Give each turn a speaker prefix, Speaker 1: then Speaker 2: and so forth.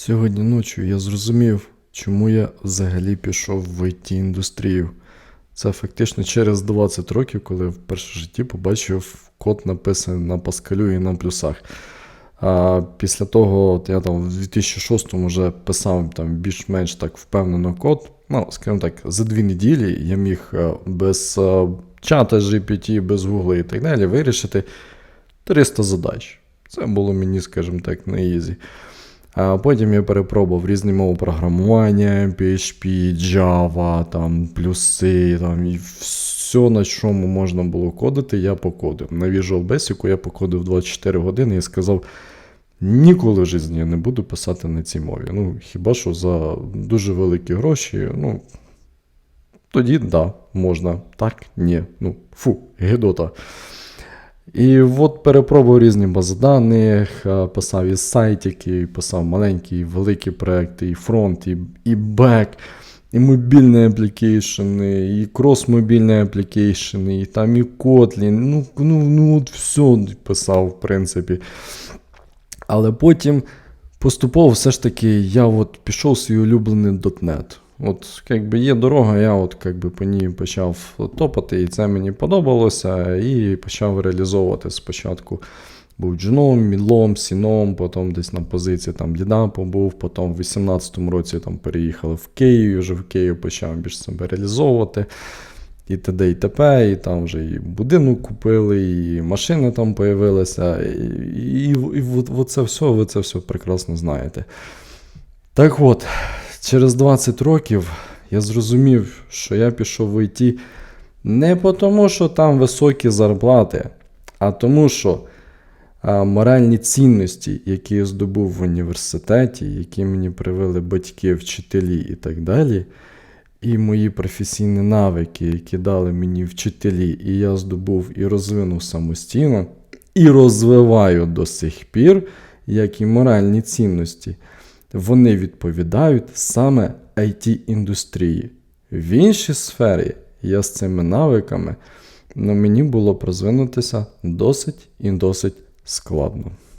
Speaker 1: Сьогодні ночі я зрозумів, чому я взагалі пішов в it індустрію. Це фактично через 20 років, коли в житті побачив код написаний на Паскалю і на плюсах. А після того я там в 2006-му вже писав там більш-менш так впевнено код. Ну, скажімо так, за дві неділі я міг е, без е, чата GPT, без Google і так далі вирішити 300 задач. Це було мені, скажімо так, на ізі. А потім я перепробував різні мови програмування, PHP, Java, там, плюси, там, і все, на чому можна було кодити, я покодив. На Visual Basic я покодив 24 години і сказав, ніколи в житті я не буду писати на цій мові. Ну, хіба що за дуже великі гроші, ну, тоді да, можна. Так, ні. Ну, фу, гидота. І от перепробував різні бази даних, е, писав і сайтики, писав маленькі, і великі проекти, і фронт, і, і бек, і мобільні аплікейшени, і крос-мобільні аплікейшени, і там і Kotlin. Ну, ну, ну от все писав, в принципі. Але потім поступово все ж таки я от пішов свій улюблений .NET. От якби є дорога, я от якби по ній почав топати, і це мені подобалося, і почав реалізовувати спочатку. Був джуном, мідлом, сіном, потім десь на позиції там ліда побув, потім в 18-му році там переїхали в Київ, і вже в Київ почав більш себе реалізовувати. І т.д. і т.п., і там вже і будинок купили, і машини там появилися, і, і, і, і от це все, ви це все прекрасно знаєте. Так от, через 20 років я зрозумів, що я пішов в ІТ не тому, що там високі зарплати, а тому, що моральні цінності, які я здобув в університеті, які мені привели батьки, вчителі і так далі, і мої професійні навики, які дали мені вчителі, і я здобув і розвинув самостійно, і розвиваю до сих пір, як і моральні цінності вони відповідають саме IT-індустрії. В іншій сфері я з цими навиками, ну, мені було прозвинутися досить і досить складно.